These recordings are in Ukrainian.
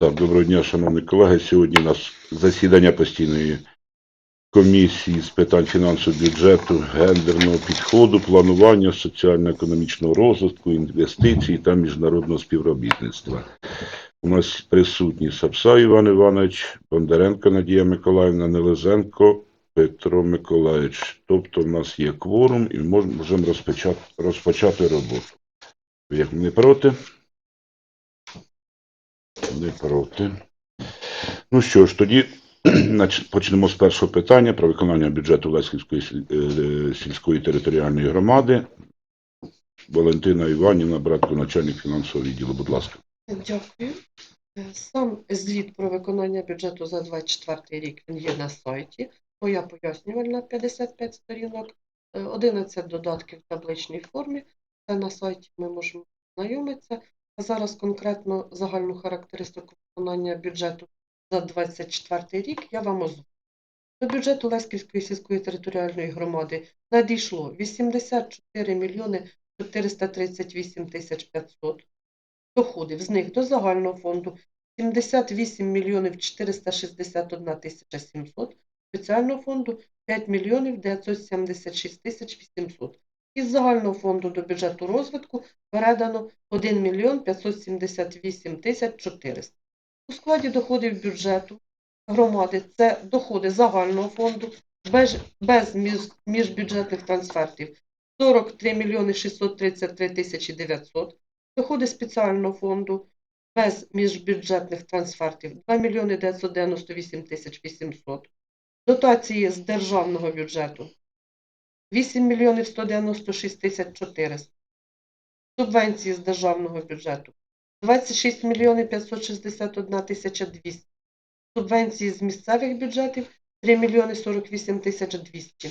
Так, доброго дня, шановні колеги. Сьогодні у нас засідання постійної комісії з питань фінансового бюджету, гендерного підходу, планування соціально-економічного розвитку, інвестицій та міжнародного співробітництва. У нас присутні Сапса Іван Іванович, Бондаренко Надія Миколаївна, Нелезенко Петро Миколаївич. Тобто в нас є кворум і мож- можемо розпочати, розпочати роботу. Як не проти? Не проти. Ну що ж, тоді почнемо з першого питання про виконання бюджету Леськівської е, сільської територіальної громади. Валентина Іванівна, братко, начальник фінансового відділу. Будь ласка. Дякую. Е, Сам звіт про виконання бюджету за 24 рік він є на сайті. Моя пояснювальна 55 сторінок, е, 11 додатків в табличній формі. Це на сайті ми можемо знайомитися. Зараз конкретно загальну характеристику виконання бюджету за 24 рік я вам озвучу. До бюджету Леськівської сільської територіальної громади надійшло 84 мільйони 438 тисяч 500 доходів. З них до загального фонду 78 мільйонів 461 тисяча 700, спеціального фонду 5 мільйонів 976 тисяч 800. Із загального фонду до бюджету розвитку передано 1 мільйон 578 тисяч 400. У складі доходів бюджету громади це доходи загального фонду без, без міжбюджетних трансфертів 43 мільйони 633 тисячі 900, доходи спеціального фонду без міжбюджетних трансфертів 2 мільйони 998 тисяч 800, дотації з державного бюджету 8 мільйонів 196 тисяч 400, субвенції з державного бюджету 26 мільйонів 561 тисяча 200, субвенції з місцевих бюджетів 3 мільйони 48 тисяч 200.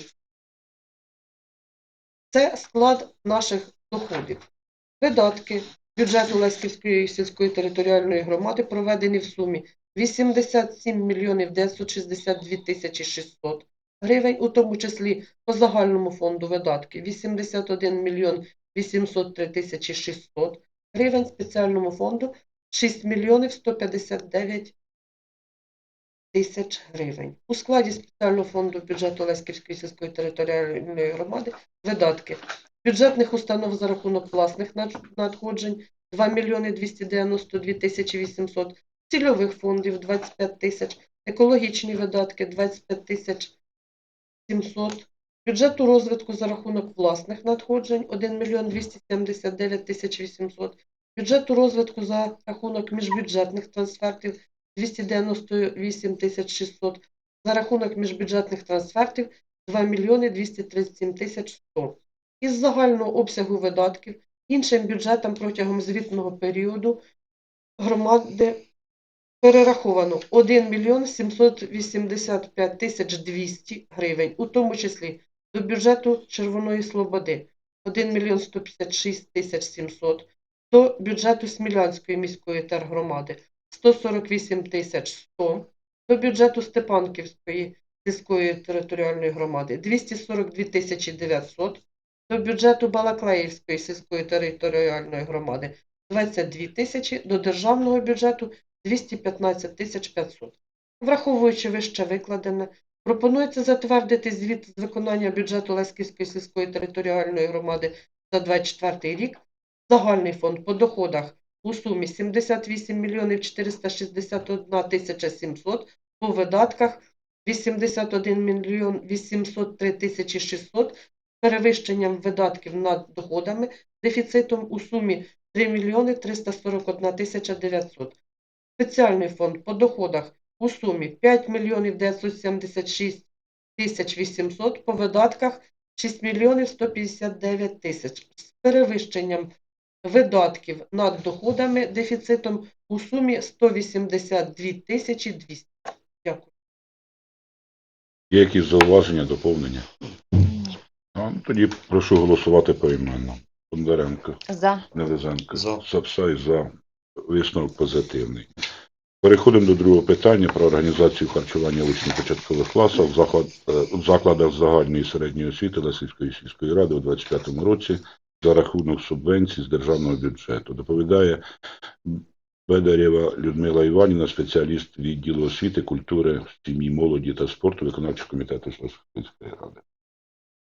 Це склад наших доходів. Видатки бюджету Леськівської сільської територіальної громади проведені в сумі 87 мільйонів 962 тисячі 600 гривень, у тому числі по загальному фонду видатки. 81 мільйон 803 тисячі 600 гривень, спеціальному фонду. 6 мільйонів 159 тисяч гривень. У складі спеціального фонду бюджету Леськівської сільської територіальної громади видатки. Бюджетних установ за рахунок власних надходжень 2 мільйони 292 тисячі 800, цільових фондів 25 тисяч, екологічні видатки 25 тисяч 700, бюджету розвитку за рахунок власних надходжень 1 мільйон 279 тисяч 800, бюджету розвитку за рахунок міжбюджетних трансфертів 298 тисяч 600, за рахунок міжбюджетних трансфертів 2 мільйони 237 тисяч 100. Із загального обсягу видатків іншим бюджетам протягом звітного періоду громади перераховано 1 мільйон 785 тисяч 200 гривень, у тому числі до бюджету Червоної Слободи 1 мільйон 156 тисяч 700, до бюджету Смілянської міської тергромади 148 тисяч 100, до бюджету Степанківської сільської територіальної громади 242 тисячі 900, до бюджету Балаклеївської сільської територіальної громади 22 тисячі, до державного бюджету 215 тисяч 500. Враховуючи вище викладене, пропонується затвердити звіт з виконання бюджету Леськівської сільської територіальної громади за 24 рік. Загальний фонд по доходах у сумі 78 мільйонів 461 тисяча 700, по видатках 81 мільйон 803 тисячі 600, з перевищенням видатків над доходами, дефіцитом у сумі 3 мільйони 341 тисяча 900. Спеціальний фонд по доходах у сумі 5 мільйонів 976 тисяч 800, по видатках 6 мільйонів 159 тисяч. З перевищенням видатків над доходами, дефіцитом у сумі 182 тисячі 200. Дякую. Є якісь зауваження, доповнення? А, ну, тоді прошу голосувати поіменно. Бондаренко, За. Нелезенко, За. Сапсай за висновок позитивний. Переходимо до другого питання про організацію харчування учнів початкових класів е, в закладах загальної і середньої освіти Лесівської сільської ради у 2025 році за рахунок субвенцій з державного бюджету. Доповідає Бедарєва Людмила Іванівна, спеціаліст відділу освіти, культури, сім'ї, молоді та спорту виконавчого комітету Славської ради.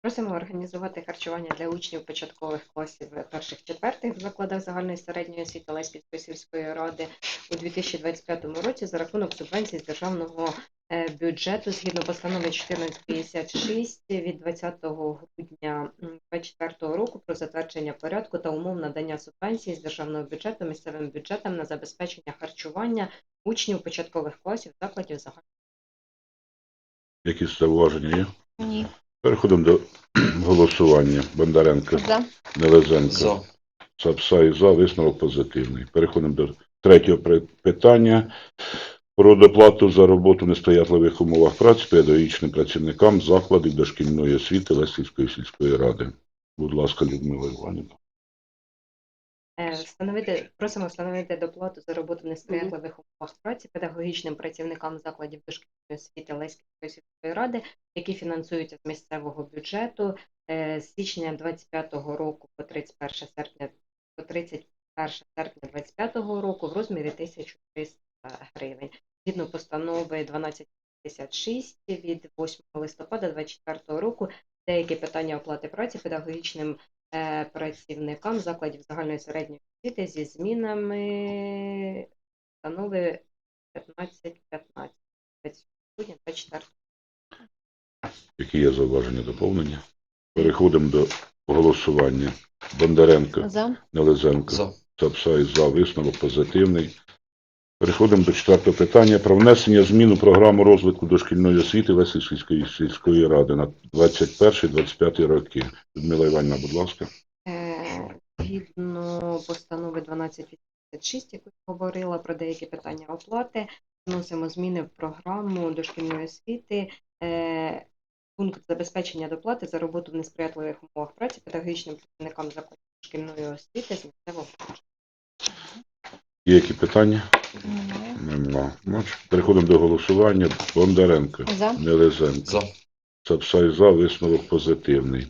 Просимо організувати харчування для учнів початкових класів перших-четвертих в закладах загальної середньої освіти Леськівської сільської ради у 2025 році за рахунок субвенцій з державного е, бюджету згідно постанови 1456 від 20 грудня 2024 року про затвердження порядку та умов надання субвенцій з державного бюджету місцевим бюджетам на забезпечення харчування учнів початкових класів закладів загальної Якісь зауваження є? Ні. Переходимо до голосування. Бондаренко, За. Нелезенко, За. Сапсай за. Висновок позитивний. Переходимо до третього питання. Про доплату за роботу в нестоятливих умовах праці педагогічним працівникам закладів дошкільної освіти Лесівської сільської ради. Будь ласка, Людмила Іванівна. Е, Встановити просимо встановити доплату за роботу в несприятливих умовах праці педагогічним працівникам закладів дошкільної освіти Леської сільської ради, які фінансуються з місцевого бюджету е, з січня 25 року по 31 серпня по 31 серпня 25 року в розмірі 1300 гривень. Згідно постанови 1256 від 8 листопада 24 року деякі питання оплати праці педагогічним працівникам закладів загальної середньої освіти зі змінами постанови 1515 грудня 24 Які є зауваження доповнення? Переходимо до голосування. Бондаренко, За. Нелезенко, За. Сапсай за. Висновок позитивний. Переходимо до четвертого питання про внесення змін у програму розвитку дошкільної освіти Лесівської сільської ради на 21-25 роки. Людмила Іванівна, будь ласка. Е, Згідно постанови 1286, яку я говорила про деякі питання оплати, вносимо зміни в програму дошкільної освіти. Е, Пункт забезпечення доплати за роботу в несприятливих умовах праці педагогічним працівникам закладів дошкільної освіти з місцевого. Є які питання? Нема. Ну, Переходимо до голосування. Бондаренко, За. Нелезенко, За. Сапсай за. Висновок позитивний.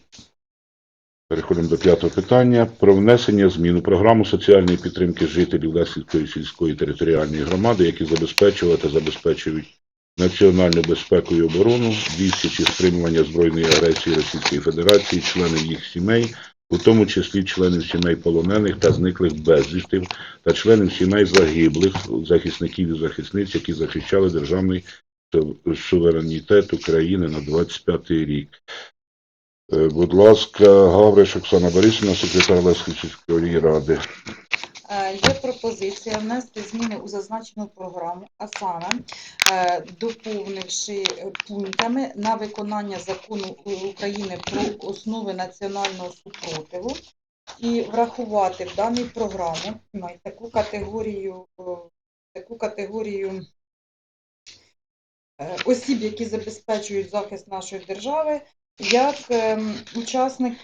Переходимо до п'ятого питання про внесення змін у програму соціальної підтримки жителів Лесівської сільської територіальної громади, які забезпечували та забезпечують національну безпеку і оборону, відсіч і стримування збройної агресії Російської Федерації, членів їх сімей, у тому числі членів сімей полонених та зниклих безвісти, та членів сімей загиблих захисників і захисниць, які захищали державний суверенітет України на 25 рік. Е, Будь ласка, Гавриш Оксана Борисівна, секретар Леської ради. Е, Є пропозиція внести зміни у зазначену програму, а саме е, доповнивши пунктами на виконання закону України про основи національного супротиву і врахувати в даній програмі ну, таку категорію, е, таку категорію осіб, які забезпечують захист нашої держави, як ем, учасник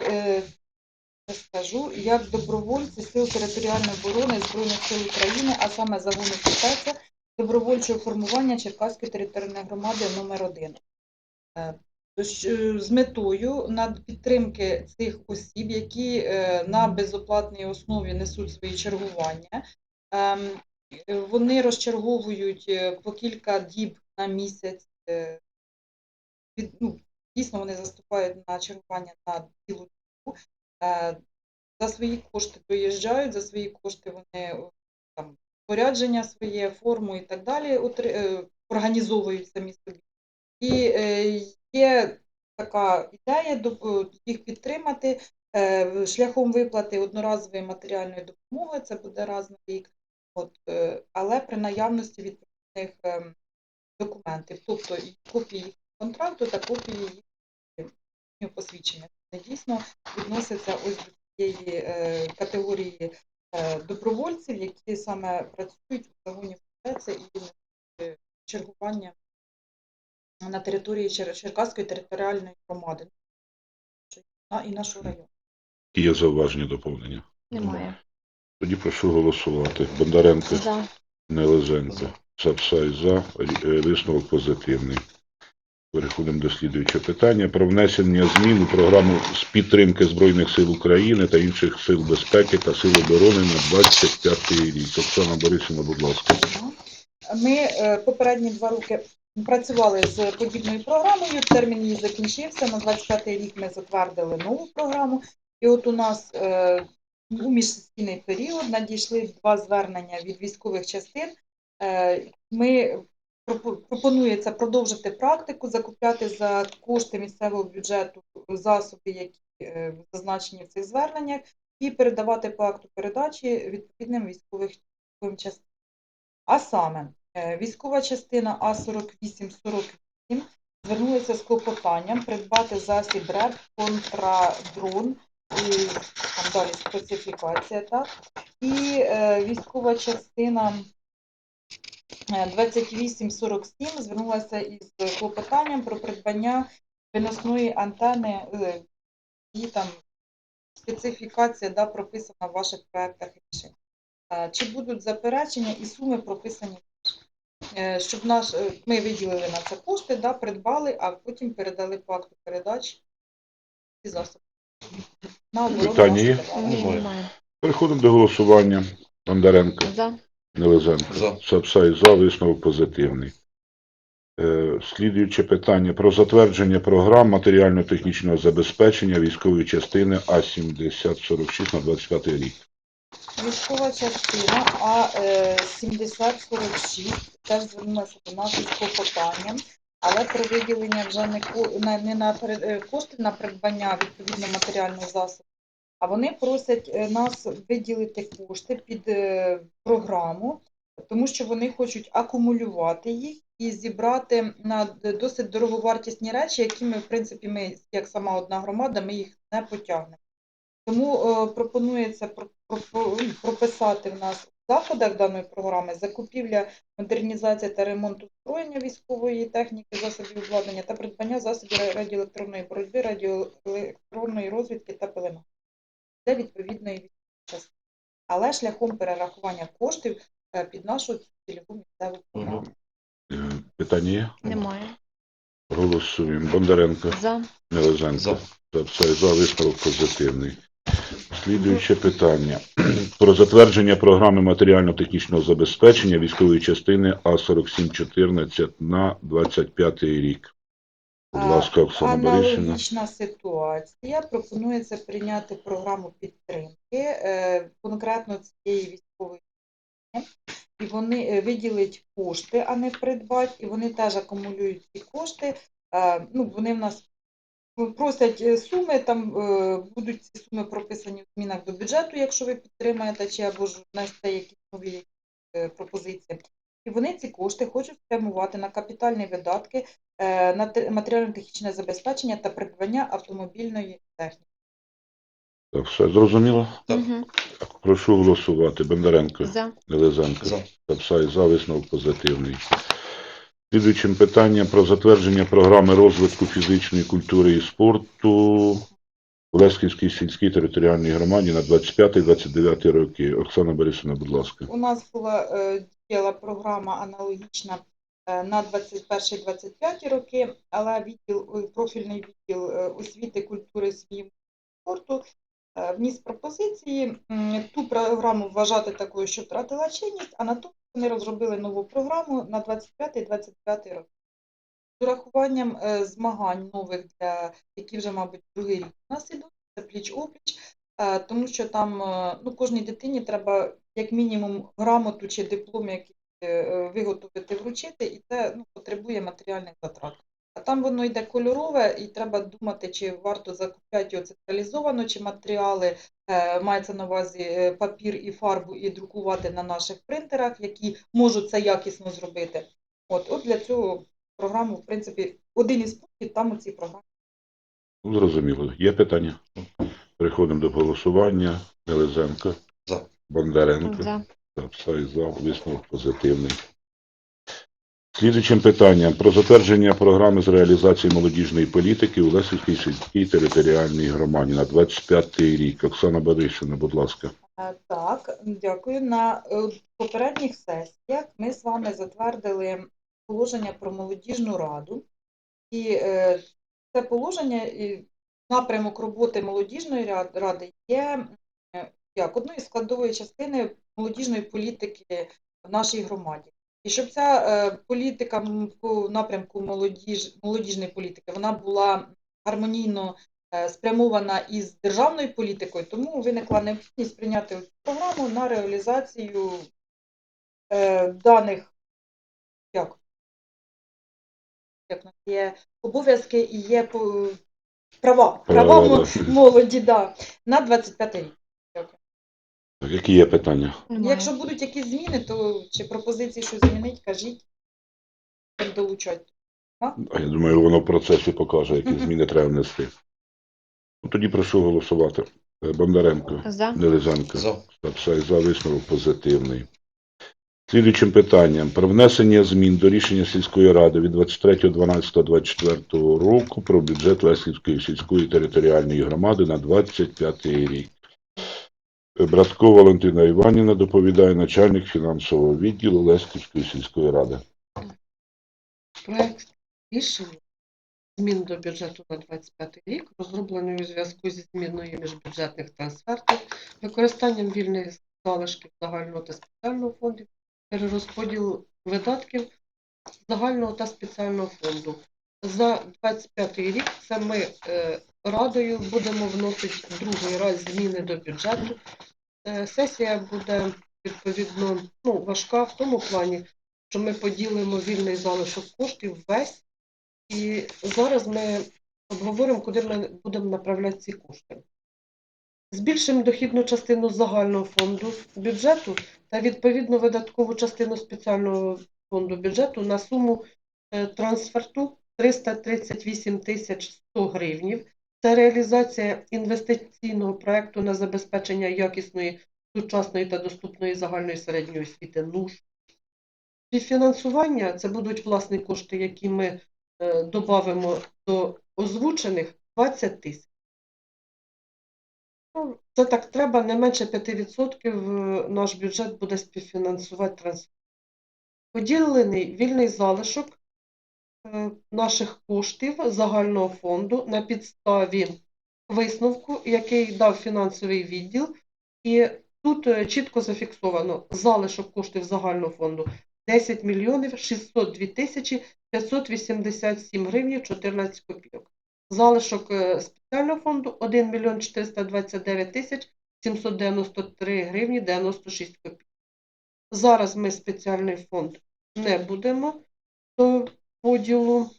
е, скажу, як добровольці Сил територіальної оборони Збройних сил України, а саме загону спецу добровольчого формування Черкаської територіальної громади номер 1 з метою над підтримки цих осіб, які е, на безоплатній основі несуть свої чергування. Ем, е, Вони розчерговують е, по кілька діб на місяць. е, ну, Дійсно, вони заступають на чергування на цілу. Е, за свої кошти доїжджають, за свої кошти вони там спорядження своє, форму і так далі е, організовують самі собі. І е, є така ідея їх підтримати е, шляхом виплати одноразової матеріальної допомоги, це буде раз на рік, от, е, але при наявності відповідних е, документів, тобто і копії контракту та копії їхнього посвідчення. Це дійсно відноситься ось до цієї е, категорії е, добровольців, які саме працюють у загоні ФСБ і е, чергування на території Чер- Черкаської територіальної громади а, і нашого району. Є зауваження доповнення. Немає. Тоді прошу голосувати. Бондаренко, За. Нелезенко, Сапсай за. Е, Висновок позитивний. Переходимо до слідуючого питання про внесення змін у програму з підтримки Збройних сил України та інших сил безпеки та сил оборони на 25 рік. Оксана Борисівна, будь ласка. Ми е, попередні два роки працювали з подібною програмою. Термін її закінчився. На 25 рік ми затвердили нову програму. І от у нас е, у міжсесійний період надійшли два звернення від військових частин. Е, Ми пропонується продовжити практику, закупляти за кошти місцевого бюджету засоби, які е, зазначені в цих зверненнях, і передавати по акту передачі відповідним військовим частинам. А саме, е, військова частина А4848 звернулася з клопотанням придбати засіб РЕП контрадрон, і там далі специфікація, так? І е, військова частина 2847 звернулася із клопотанням про придбання виносної антени, е, і там специфікація да, прописана в ваших проектах рішень. Е, Чи будуть заперечення і суми прописані? Е, Щоб наш, е, ми виділили на це кошти, да, придбали, а потім передали по акту передач ці засоби. На оборону Питання є? Немає. Переходимо до голосування. Бондаренко, За. Нелезенко, За. Сапсай за, висновок позитивний. Е, Слідуюче питання про затвердження програм матеріально-технічного забезпечення військової частини А7046 на 25 рік. Військова частина А-7046 теж звернулася до нас із клопотанням, але про виділення вже не, не, на е, кошти на придбання відповідно матеріального засобу, а вони просять е, нас виділити кошти під е, програму, тому що вони хочуть акумулювати їх і зібрати на досить дороговартісні речі, які ми, в принципі, ми, як сама одна громада, ми їх не потягнемо. Тому е, пропонується про- про- про- ну, прописати в нас в заходах даної програми закупівля, модернізація та ремонт озброєння військової техніки, засобів обладнання та придбання засобів радіоелектронної боротьби, радіоелектронної розвідки та пелена відповідної частини. Але шляхом перерахування коштів е, під нашу цільову місцеву програму. Е, Питання є? Немає. Голосуємо. Бондаренко, За. Нелезенко, За. Сапсай за, висновок позитивний. Слідуюче питання про затвердження програми матеріально-технічного забезпечення військової частини А4714 на 25 рік. Будь ласка, Оксана. Аналогічна ситуація. Пропонується прийняти програму підтримки е, конкретно цієї військової і вони е, виділять кошти, а не придбати, і вони теж акумулюють ці кошти. Е, Ну, вони в нас просять суми, там будуть ці суми прописані в змінах до бюджету, якщо ви підтримаєте, чи або ж внесете якісь нові пропозиції. І вони ці кошти хочуть спрямувати на капітальні видатки матеріально-технічне забезпечення та придбання автомобільної техніки. Так, все зрозуміло? Так. Так, Прошу голосувати. Бондаренко, За. Нелезенко, За. Висновок позитивний. Слідуючим питанням про затвердження програми розвитку фізичної культури і спорту в Лесківській сільській територіальній громаді на 25-29 роки. Оксана Борисовна, будь ласка. У нас була е, діяла програма аналогічна е, на 21-25 роки, але відділ, е, профільний відділ е, освіти, культури, сім'ї спорту е, вніс пропозиції ту програму вважати такою, що втратила чинність, а натомість вони розробили нову програму на 25-29 роки. З урахуванням е, змагань нових, для, які вже, мабуть, другий рік у нас ідуть, це пліч-опліч, е, тому що там е, ну, кожній дитині треба як мінімум грамоту чи диплом якийсь е, виготовити, вручити, і це ну, потребує матеріальних затрат. А там воно йде кольорове, і треба думати, чи варто закупляти його централізовано, чи матеріали е, мається на увазі е, папір і фарбу, і друкувати на наших принтерах, які можуть це якісно зробити. От, от для цього програму, в принципі, один із пунктів там у цій програмі. Ну, Зрозуміло. Є питання? Переходимо до голосування. Нелезенко, За. Бондаренко, За. Сапсай за, висновок позитивний. Слідуючим питанням про затвердження програми з реалізації молодіжної політики у Лесівській сільській територіальній громаді на 25 й рік. Оксана Борисівна, будь ласка. Так, дякую. На е, попередніх сесіях ми з вами затвердили положення про молодіжну раду. І е, це положення і напрямок роботи молодіжної ради є як одною з складової частини молодіжної політики в нашій громаді. І щоб ця е, політика по напрямку молодіж, молодіжної політики вона була гармонійно е, спрямована із державною політикою, тому виникла необхідність прийняти цю програму на реалізацію е, даних як, як є обов'язки і є права, права молоді да, на 25 рік. Які є питання? Якщо будуть якісь зміни, то чи пропозиції, що змінить, кажіть, як долучать. А я думаю, воно в процесі покаже, які зміни треба внести. Ну, Тоді прошу голосувати. Е, Бондаренко, За. Нелизанко, За. Сапсай за висновок позитивний. Слідуючим питанням про внесення змін до рішення сільської ради від 23.12.24 року про бюджет Лесівської сільської територіальної громади на 25 рік. Братко Валентина Іванівна доповідає начальник фінансового відділу Лесківської сільської ради. Проект рішення змін до бюджету на 25 рік розроблений у зв'язку зі зміною міжбюджетних трансфертів, використанням вільних залишків загального та спеціального фондів, перерозподіл видатків загального та спеціального фонду. За 25 рік це ми е, радою будемо вносити другий раз зміни до бюджету. Е, сесія буде відповідно ну, важка в тому плані, що ми поділимо вільний залишок коштів весь, і зараз ми обговоримо, куди ми будемо направляти ці кошти. Збільшимо дохідну частину загального фонду бюджету та відповідно видаткову частину спеціального фонду бюджету на суму е, трансферту 338 тисяч 100 гривнів. Це реалізація інвестиційного проекту на забезпечення якісної, сучасної та доступної загальної середньої освіти НУШ. Співфінансування це будуть власні кошти, які ми е, додамо до озвучених 20 тисяч. Ну, це так треба, не менше 5% е, наш бюджет буде співфінансувати трансфер. Поділений вільний залишок наших коштів загального фонду на підставі висновку, який дав фінансовий відділ. І тут е, чітко зафіксовано залишок коштів загального фонду 10 мільйонів 602 тисячі 587 гривень 14 копійок. Залишок е, спеціального фонду 1 мільйон 429 тисяч 793 гривні 96 копійок. Зараз ми спеціальний фонд не будемо до поділу.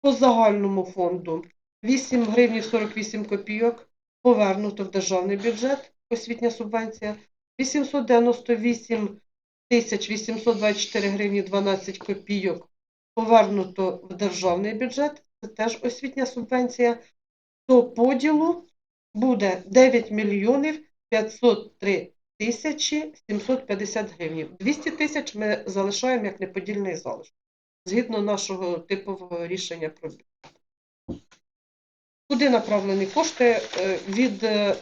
По загальному фонду 8 гривень 48 копійок повернуто в державний бюджет, освітня субвенція, 898 тисяч 824 гривні 12 копійок повернуто в державний бюджет, це теж освітня субвенція, до поділу буде 9 мільйонів 503 тисячі 750 гривень. 200 тисяч ми залишаємо як неподільний залишок, згідно нашого типового рішення про бюджет. Куди направлені кошти е, від е,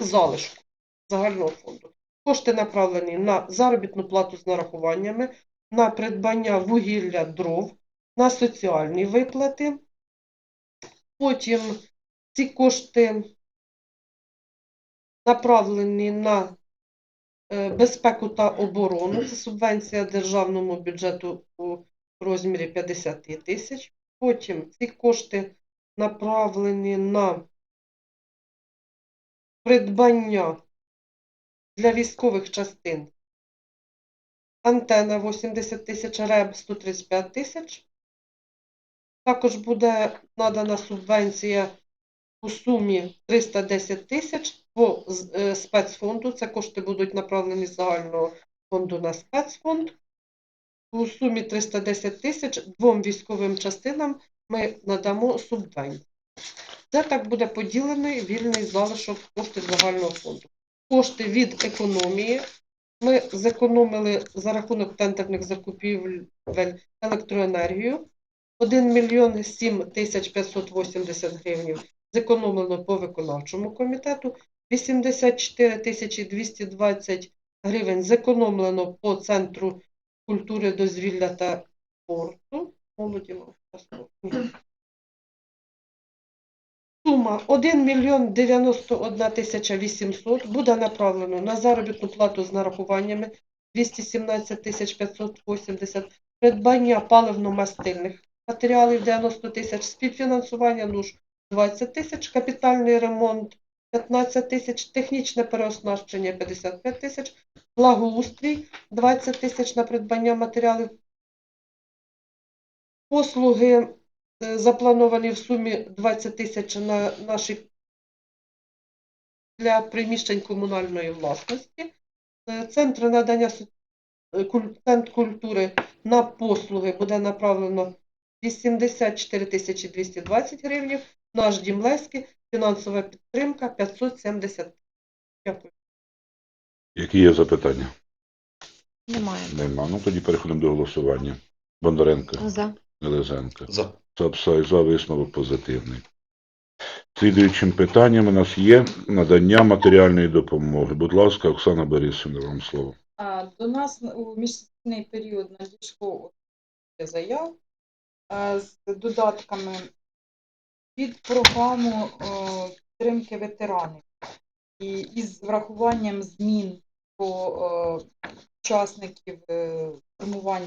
залишку загального фонду? Кошти направлені на заробітну плату з нарахуваннями, на придбання вугілля дров, на соціальні виплати. Потім ці кошти направлені на безпеку та оборону. Це субвенція державному бюджету у розмірі 50 тисяч. Потім ці кошти направлені на придбання для військових частин. Антена 80 тисяч, РЕБ 135 тисяч. Також буде надана субвенція у сумі 310 тисяч по е, спецфонду. Це кошти будуть направлені з загального фонду на спецфонд. У сумі 310 тисяч двом військовим частинам ми надамо субвенцію. Це так буде поділений вільний залишок коштів загального фонду. Кошти від економії ми зекономили за рахунок тендерних закупівель електроенергію. 1 мільйон 7 тисяч 580 гривень зекономлено по виконавчому комітету. 84 тисячі 220 гривень зекономлено по Центру культури, дозвілля та спорту, молоді. Сума 1 мільйон 91 тисяча 800 буде направлено на заробітну плату з нарахуваннями 217 тисяч 580, придбання паливно-мастильних матеріалів 90 тисяч, співфінансування нуж 20 тисяч, капітальний ремонт 15 тисяч, технічне переоснащення 55 тисяч, благоустрій 20 тисяч на придбання матеріалів. Послуги е, заплановані в сумі 20 тисяч на наші для приміщень комунальної власності. Е, Центр надання е, центр культури на послуги буде направлено 84 тисячі 220 гривень. Наш дім Леський, фінансова підтримка 570. Дякую. Які є запитання? Немає. Нема. Ну тоді переходимо до голосування. Бондаренко, За. Нелезенко. За. Сапсай за висновок позитивний. Слідуючим питанням у нас є надання матеріальної допомоги. Будь ласка, Оксана Борисівна, вам слово. А, До нас у місячний період надійшло заяв а, з додатками під програму е, підтримки ветеранів і із врахуванням змін по е, учасників е, формування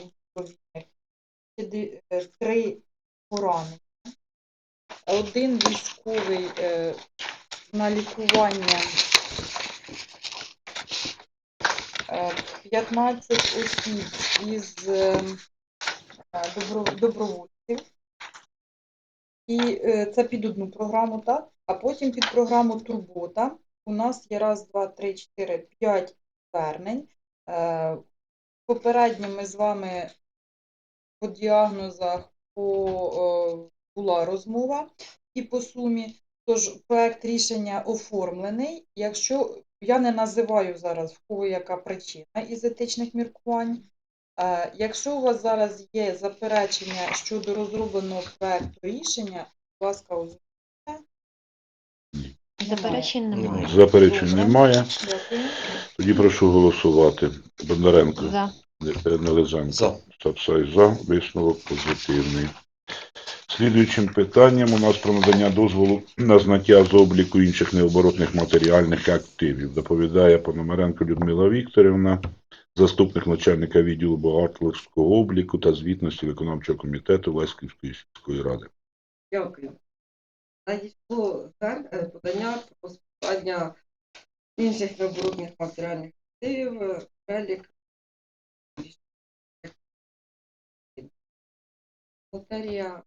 відповідних три поранення. Один військовий на лікування Е, 15 осіб із добро- добровольців. І е, це під одну програму, так? А потім під програму Турбота у нас є раз, два, три, чотири, п'ять звернень. Е, Попередньо ми з вами по діагнозах по, була розмова і по сумі. Тож проект рішення оформлений. Якщо я не називаю зараз, в кого яка причина із етичних міркувань. Якщо у вас зараз є заперечення щодо розробленого проекту рішення, будь ласка, озвучте. Заперечень немає. Заперечень немає. Дякую. Тоді прошу голосувати. Бондаренко, За. Е, Нелезенко. За. Сапсай за висновок позитивний. Слідуючим питанням у нас про надання дозволу на зняття з обліку інших необоротних матеріальних активів. Доповідає Пономаренко Людмила Вікторівна, заступник начальника відділу бухгалтерського обліку та звітності виконавчого комітету Леськівської сільської ради. Дякую. Надійшло е, подання про списання інших необоротних матеріальних активів, е, перелік лотерія.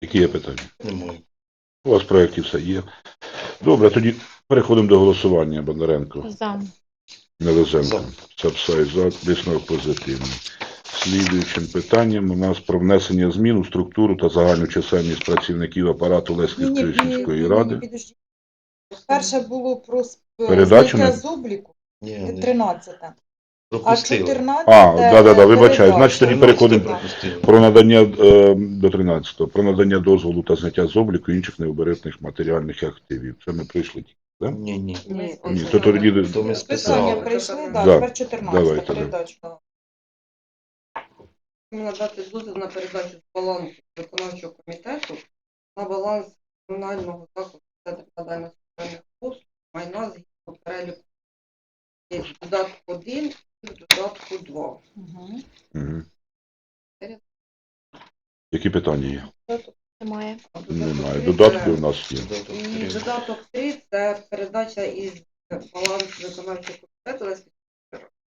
Які є питання? Немає. У вас в проєкті все є. Добре, тоді переходимо до голосування. Бондаренко, За. Нелезенко, За. Сапсай за висновок позитивний. Слідуючим питанням у нас про внесення змін у структуру та загальну чисельність працівників апарату Леськівської сільської ради. Перше було про Передачу зняття на- з обліку, Ні, не 13. А пропустили. 14 А, да-да-да, вибачаю. Значить, тоді переходимо пропустили? Про надання е, до 13-го, про надання дозволу та зняття з обліку інших необоротних матеріальних активів. Це ми прийшли. Ні, ні. Ні, Ні, то тоді То ми Питання списали. прийшли, Да. да, Да. тепер 14 Давайте, да. передача. надати дозвіл на передачу з балансу виконавчого комітету на баланс комунального закладу центру надання соціальних послуг майна згідно переліку є додатку 1 і в додатку 2. Мгм. Угу. Які питання є? Немає. Додаток Немає. Додатки у нас є. Додаток І додаток 3 це передача із балансу виконавчого комітету Леської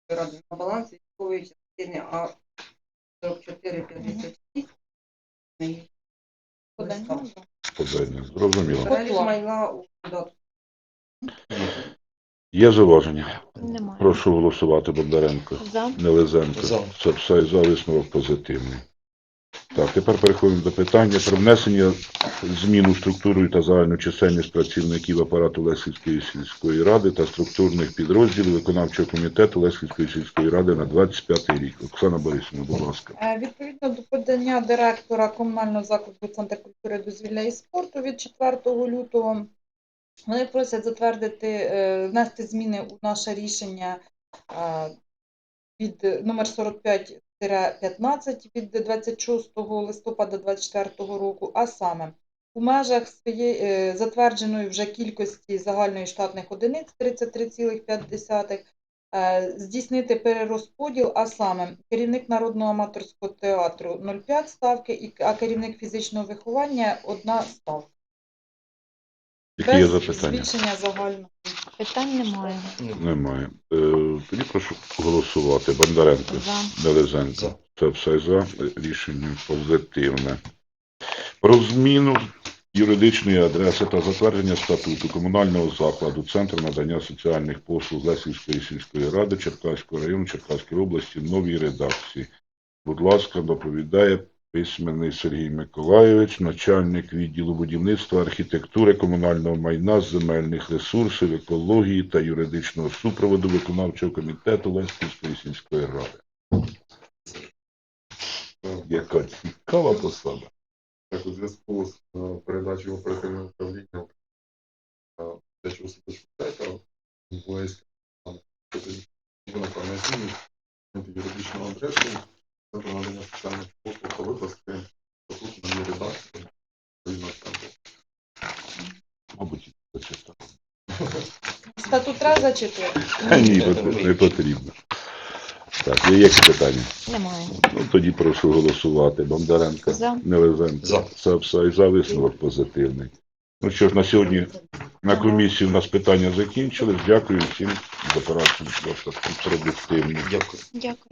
ради на баланс військової частини А 4456. Подання, да. Подання. Зрозуміло. Перелік майна у додатку. Є зауваження? Немає. Прошу голосувати Бондаренко. За. Нелезенко. За. Сапсай за висновок позитивний. Так, тепер переходимо до питання про внесення змін у структуру та загальну чисельність працівників апарату Лесівської сільської ради та структурних підрозділів виконавчого комітету Лесівської сільської ради на 25 рік. Оксана Борисівна, будь ласка. Е, Відповідно до подання директора комунального закладу Центр культури дозвілля і спорту від 4 лютого, вони просять затвердити, е, внести зміни у наше рішення е, номер 45-15 від 26 листопада 2024 року, а саме у межах своєї е, затвердженої вже кількості загальної штатних одиниць 33,5 е, здійснити перерозподіл, а саме керівник народного аматорського театру 0,5 ставки, а керівник фізичного виховання 1 ставка. Які є запитання? збільшення загального. Питань немає. Немає. Е, Тоді прошу голосувати. Бондаренко, За. Делезенко. Це все за. Рішення позитивне. Про зміну юридичної адреси та затвердження статуту комунального закладу Центру надання соціальних послуг Лесівської сільської ради Черкаського району Черкаської області в новій редакції. Будь ласка, доповідає письменний Сергій Миколайович, начальник відділу будівництва, архітектури, комунального майна, земельних ресурсів, екології та юридичного супроводу виконавчого комітету Леськівської сільської ради. Яка цікава посада. Так, у зв'язку з е, передачею оперативного управління дитячого садочку в вона юридичного адресу, Центру надання соціальних послуг та випаски статут на редакції. Відповідно, центру. Мабуть, прочитав. Статут треба зачитувати? Ні, не- потрібно. Так, є які питання? Немає. Ну, тоді прошу голосувати. Бондаренко, За. Нелезенко, За. Сапса і за висновок позитивний. Ну що ж, на сьогодні на комісії у нас питання закінчились. Дякую всім за працю. Досить продуктивні. Дякую. Дякую.